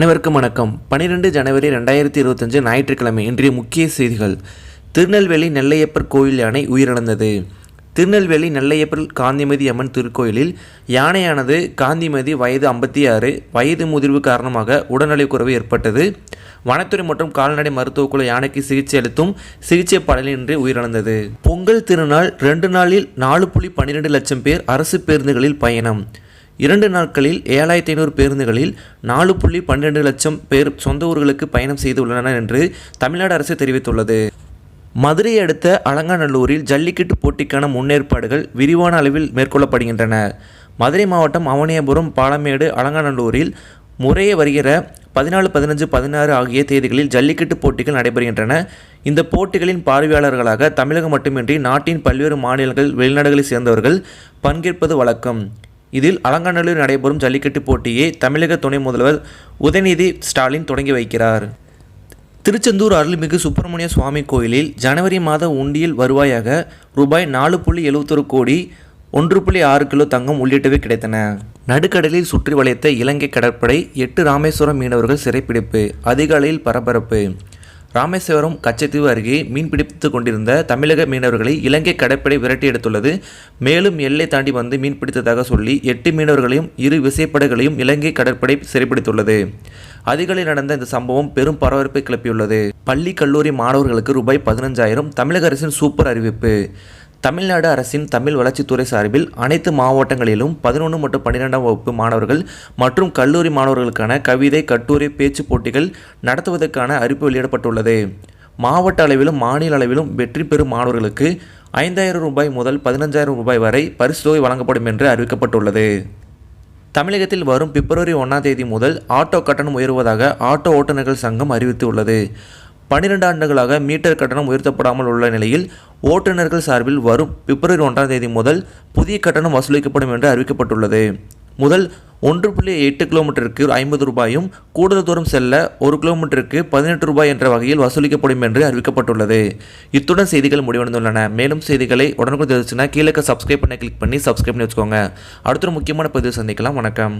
அனைவருக்கும் வணக்கம். பனிரெண்டு ஜனவரி ரெண்டாயிரத்தி இருபத்தஞ்சு ஞாயிற்றுக்கிழமை இன்றைய முக்கிய செய்திகள். திருநெல்வேலி நெல்லையப்பர் கோயில் யானை உயிரிழந்தது. திருநெல்வேலி நெல்லையப்பர் காந்திமதி அம்மன் திருக்கோயிலில் யானையானது காந்திமதி வயது ஐம்பத்தி ஆறு வயது முதிர்வு காரணமாக உடல்நலக்குறைவு ஏற்பட்டது. வனத்துறை மற்றும் கால்நடை மருத்துவக்குழு யானைக்கு சிகிச்சை அளித்தும் சிகிச்சை பலனின்றி உயிரிழந்தது. பொங்கல் திருநாள் ரெண்டு நாளில் நாலு புள்ளி பன்னிரெண்டு லட்சம் பேர் அரசு பேருந்துகளில் பயணம். இரண்டு நாட்களில் ஏழாயிரத்தி ஐநூறு பேருந்துகளில் நாலு புள்ளி பன்னிரெண்டு லட்சம் பேர் சொந்த ஊர்களுக்கு பயணம் செய்துள்ளனர் என்று தமிழ்நாடு அரசு தெரிவித்துள்ளது. மதுரையை அடுத்த அலங்காநல்லூரில் ஜல்லிக்கட்டு போட்டிக்கான முன்னேற்பாடுகள் விரிவான அளவில் மேற்கொள்ளப்படுகின்றன. மதுரை மாவட்டம் அவனியபுரம் பாலமேடு அலங்காநல்லூரில் முறையே வருகிற பதினாலு பதினஞ்சு பதினாறு ஆகிய தேதிகளில் ஜல்லிக்கட்டு போட்டிகள் நடைபெறுகின்றன. இந்த போட்டிகளின் பார்வையாளர்களாக தமிழகம் மட்டுமின்றி நாட்டின் பல்வேறு மாநிலங்கள் வெளிநாடுகளைச் சேர்ந்தவர்கள் பங்கேற்பது வழக்கம். இதில் அலங்காநல்லூரில் நடைபெறும் ஜல்லிக்கட்டு போட்டியை தமிழக துணை முதல்வர் உதயநிதி ஸ்டாலின் தொடங்கி வைக்கிறார். திருச்செந்தூர் அருள்மிகு சுப்பிரமணிய சுவாமி கோயிலில் ஜனவரி மாத உண்டியல் வருவாயாக ரூபாய் நாலு புள்ளி எழுபத்தொரு கோடி ஒன்று புள்ளி ஆறு கிலோ தங்கம் உள்ளிட்டவை கிடைத்தன. நடுக்கடலில் சுற்றி வளைத்த இலங்கை கடற்படை எட்டு ராமேஸ்வரம் மீனவர்கள் சிறைப்பிடிப்பு அதிகாலையில் பரபரப்பு. ராமேஸ்வரம் கச்சத்தீவு அருகே மீன்பிடித்து கொண்டிருந்த தமிழக மீனவர்களை இலங்கை கடற்படை விரட்டி எடுத்துள்ளது. மேலும் எல்லை தாண்டி வந்து மீன்பிடித்ததாக சொல்லி எட்டு மீனவர்களையும் இரு விசைப்படைகளையும் இலங்கை கடற்படை சிறைப்பிடித்துள்ளது அதிகாலை நடந்த இந்த சம்பவம் பெரும் பரபரப்பை கிளப்பியுள்ளது. பள்ளி கல்லூரி மாணவர்களுக்கு ரூபாய் பதினஞ்சாயிரம் தமிழக அரசின் சூப்பர் அறிவிப்பு. தமிழ்நாடு அரசின் தமிழ் வளர்ச்சித்துறை சார்பில் அனைத்து மாவட்டங்களிலும் பதினொன்று மற்றும் பன்னிரெண்டாம் வகுப்பு மாணவர்கள் மற்றும் கல்லூரி மாணவர்களுக்கான கவிதை கட்டுரை பேச்சு போட்டிகள் நடத்துவதற்கான அறிவிப்பு வெளியிடப்பட்டுள்ளது மாவட்ட அளவிலும் மாநில அளவிலும் வெற்றி பெறும் மாணவர்களுக்கு ஐந்தாயிரம் ரூபாய் முதல் பதினஞ்சாயிரம் ரூபாய் வரை பரிசு தொகை வழங்கப்படும் என்று அறிவிக்கப்பட்டுள்ளது. தமிழகத்தில் வரும் பிப்ரவரி ஒன்றாம் தேதி முதல் ஆட்டோ கட்டணம் உயர்வதாக ஆட்டோ ஓட்டுநர்கள் சங்கம் அறிவித்துள்ளது. பன்னிரண்டு ஆண்டுகளாக மீட்டர் கட்டணம் உயர்த்தப்படாமல் உள்ள நிலையில் ஓட்டுநர்கள் சார்பில் வரும் பிப்ரவரி ஒன்றாம் தேதி முதல் புதிய கட்டணம் வசூலிக்கப்படும் என்று அறிவிக்கப்பட்டுள்ளது. முதல் ஒன்று புள்ளி எட்டு கிலோமீட்டருக்கு ஐம்பது ரூபாயும் கூடுதல் தூரம் செல்ல ஒரு கிலோமீட்டருக்கு பதினெட்டு ரூபாய் என்ற வகையில் வசூலிக்கப்படும் என்று அறிவிக்கப்பட்டுள்ளது. இத்துடன் செய்திகள் முடிவடைந்துள்ளன. மேலும் செய்திகளை உடனுக்குடன் தெரிவிச்சுன்னா கீழே சப்ஸ்கிரைப் பண்ணி கிளிக் பண்ணி சப்ஸ்கிரைப் பண்ணி வச்சுக்கோங்க. அடுத்த முக்கியமான பதிவு சந்திக்கலாம். வணக்கம்.